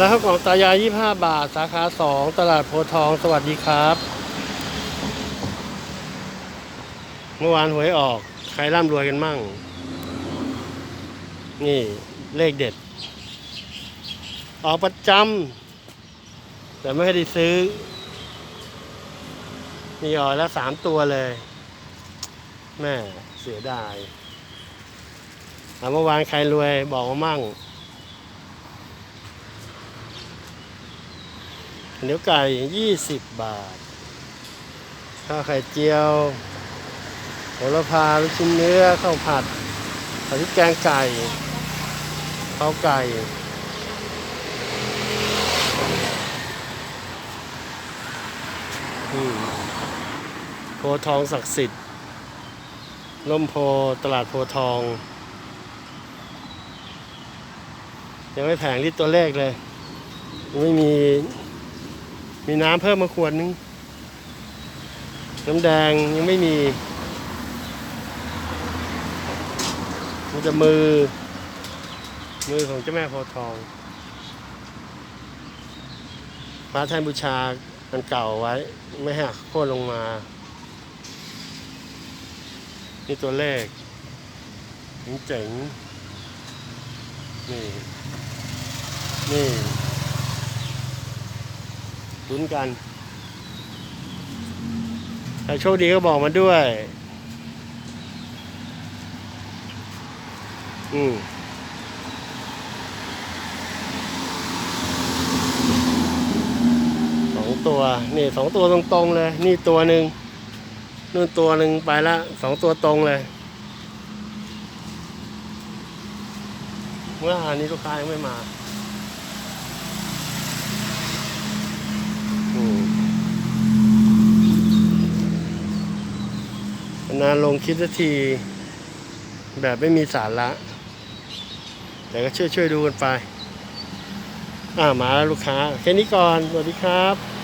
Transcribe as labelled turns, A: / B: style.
A: แล้วข้าวกล่องตายาย 25 บาท สาขา 2 ตลาดโพทอง สวัสดีครับ เมื่อวานหวยออก ใครร่ำรวยกันมั่ง นี่เลขเด็ด ออกประจำ แต่ไม่ได้ซื้อมีออกแล้วสามตัวเลย แม่เสียดายเมื่อวานใครรวยบอกมามั่ง เนื้อไก่ยี่สิบบาท ข้าวไข่เจียวโหระพาลูกชิ้นเนื้อข้าวผัดผัดพริกแกงไก่ข้าวไก่โพทองศักดิ์สิทธิ์ล่มโพตลาดโพทอง ยังไม่แผงที่ตัวเลขเลย ไม่มี มีน้ำเพิ่มมาขวดนึง น้ำแดงยังไม่มีมันจะมือ มือของเจ้าแม่โพทองพระท่านบูชาอันเก่าไว้ ไม่ให้หักโค่นลงมา นี่ตัวเลขเจ๋งๆนี่ นี่ ลุ้นกันใครโชคดีก็บอกมาด้วย อืมสองตัว นี่สองตัวตรงๆเลย นี่ตัวหนึ่งนู่นตัวหนึ่งไปละสองตัวตรงเลยเมื่อวานนี้ลูกค้ายังไม่มา นานลงคิดสักทีแบบไม่มีสาระ แต่ก็ช่วยช่วยดูกันไป อ่ามาแล้วลูกค้า แค่นี้ก่อน สวัสดีครับ